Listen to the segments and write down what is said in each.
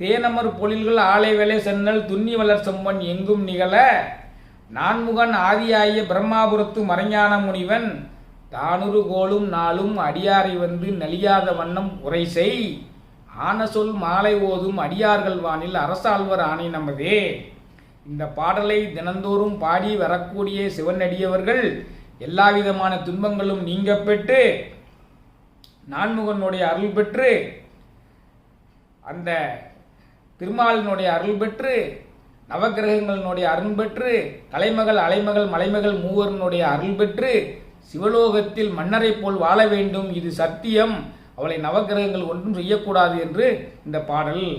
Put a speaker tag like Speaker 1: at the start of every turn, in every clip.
Speaker 1: தேனமர் பொழில்கள் ஆலை வேலை சென்னல் துண்ணி வளர் செம்மன் எங்கும் நிகழ. நான்முகன் ஆதியாய பிரம்மாபுரத்து மறைஞான முனிவன் தானுரு கோலும் நாளும் அடியாரை வந்து நலியாத வண்ணம் உரை செய். ஆன சொல் மாலை ஓதும் அடியார்கள் வானில் அரசாழ்வர் ஆணை நமதே. இந்த பாடலை தினந்தோறும் பாடி வரக்கூடிய சிவனடியவர்கள் எல்லாவிதமான துன்பங்களும் நீங்க பெற்று நான்முகனுடைய அருள் பெற்று அந்த திருமாலினுடைய அருள் பெற்று நவக்கிரகங்களினுடைய அருள் பெற்று கலைமகள் அலைமகள் மலைமகள் மூவரனுடைய அருள் பெற்று சிவலோகத்தில் மன்னரைப் போல் வாழ வேண்டும். இது சத்தியம். அவளை நவக்கிரகங்கள் ஒன்றும் செய்யக்கூடாது என்று இந்த பாடல்.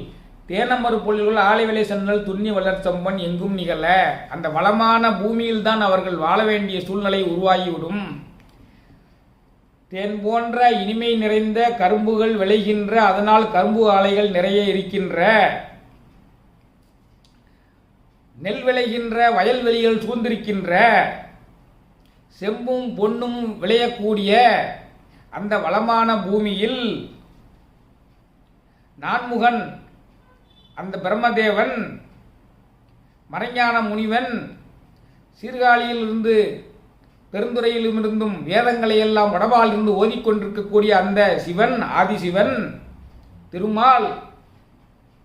Speaker 1: தேனமறு பொழில்கள் ஆலைவிலை சென்றல் துண்ணி வளர்ச்சம்பன் எங்கும் நிகழ. அந்த வளமான பூமியில்தான் அவர்கள் வாழ வேண்டிய சூழ்நிலை உருவாகிவிடும். தேன் போன்ற இனிமை நிறைந்த கரும்புகள் விளைகின்ற அதனால் கரும்பு ஆலைகள் நிறைய இருக்கின்ற. நெல் விளைகின்ற வயல்வெளிகள் சூழ்ந்திருக்கின்ற செம்பும் பொன்னும் விளையக்கூடிய அந்த வளமான பூமியில் நான்முகன் அந்த பிரம்மதேவன் மறைஞான முனிவன் சீர்காழியிலிருந்து பெருந்துறையிலிருந்தும் வேதங்களை எல்லாம் வடபால் இருந்து ஓதிக்கொண்டிருக்கக்கூடிய அந்த சிவன் ஆதிசிவன் திருமால்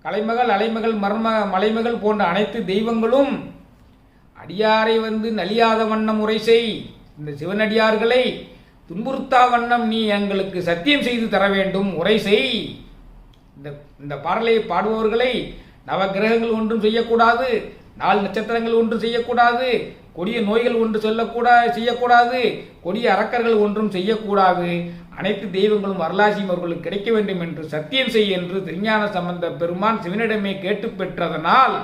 Speaker 1: கலைமகள் அலைமகள் மர்ம மலைமகள் போன்ற அனைத்து தெய்வங்களும் அடியாரை வந்து நலியாத வண்ணம் முறை செய். இந்த சிவனடியார்களை துன்புறுத்தா வண்ணம் நீ எங்களுக்கு சத்தியம் செய்து தர வேண்டும். உரை செய். இந்த இந்த பாடலை பாடுபவர்களை நவ கிரகங்கள் ஒன்றும் செய்யக்கூடாது. நாலு நட்சத்திரங்கள் ஒன்று செய்யக்கூடாது. கொடிய நோய்கள் ஒன்று சொல்லக்கூடா செய்யக்கூடாது. கொடிய அரக்கர்கள் ஒன்றும் செய்யக்கூடாது. அனைத்து தெய்வங்களும் வரலாசியும் அவர்களுக்கு கிடைக்க வேண்டும் என்று சத்தியம் செய் என்று திருஞான சம்பந்த பெருமான் சிவனிடமே கேட்டு பெற்றதனால்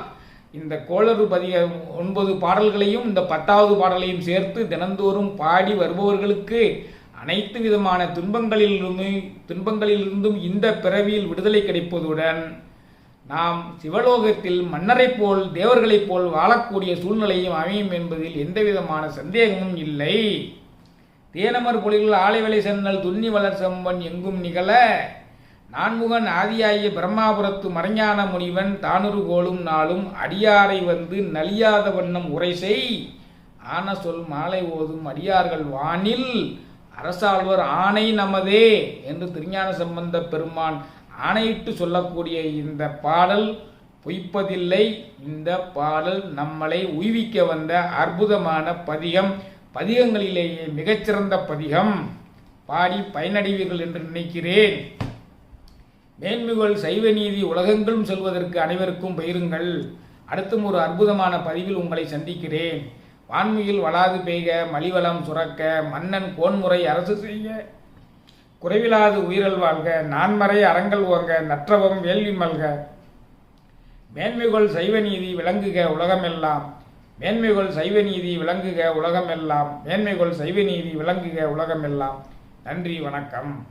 Speaker 1: இந்த கோளறு பதிக ஒன்பது பாடல்களையும் இந்த பத்தாவது பாடலையும் சேர்த்து தினந்தோறும் பாடி வருபவர்களுக்கு அனைத்து விதமான துன்பங்களிலிருந்து துன்பங்களிலிருந்தும் இந்த பிறவியில் விடுதலை கிடைப்பதுடன் நாம் சிவலோகத்தில் மன்னரைப் போல் தேவர்களைப் போல் வாழக்கூடிய சூழ்நிலையும் அமையும் என்பதில் எந்தவிதமான சந்தேகமும் இல்லை. தேனமர் பொழிகள் ஆலைவலை சென்னல் துன்னி வளர் செம்பன் எங்கும் நிகழ நான்முகன் ஆதியாகிய பிரம்மாபுரத்து மறைஞான முனிவன் தானுரு கோலும் நாளும் அடியாரை வந்து நலியாத வண்ணம் உரை செய். ஆன சொல் மாலை ஓதும் அடியார்கள் வானில் அரசாழ்வர் ஆணை நமதே என்று திருஞான சம்பந்த பெருமான் ஆணையிட்டு சொல்லக்கூடிய இந்த பாடல் பொய்ப்பதில்லை. இந்த பாடல் நம்மளை உய்விக்க வந்த அற்புதமான பதிகம். பதிகங்களிலேயே மிகச்சிறந்த பதிகம். பாடி பயனடைவீர்கள் என்று நினைக்கிறேன். மேன்மிகள் சைவ நீதி உலகங்களும் செல்வதற்கு அனைவருக்கும் பயிருங்கள் அடுத்தும் ஒரு அற்புதமான பதிவில் உங்களை சந்திக்கிறேன். வான்மியில் வளாது பெய்க மலிவளம் சுரக்க மன்னன் கோன்முறை அரசு செய்ய. குறைவிலாது உயிரல் வாழ்க நான்மறை அறங்கள் ஓங்க நற்றவம் வேள்வி மல்க. மேன்மைகள் சைவ நீதி விளங்குக உலகமெல்லாம். மேன்மைகள் சைவ நீதி விளங்குக உலகமெல்லாம். மேன்மைகள் சைவ நீதி விளங்குக உலகமெல்லாம். நன்றி வணக்கம்.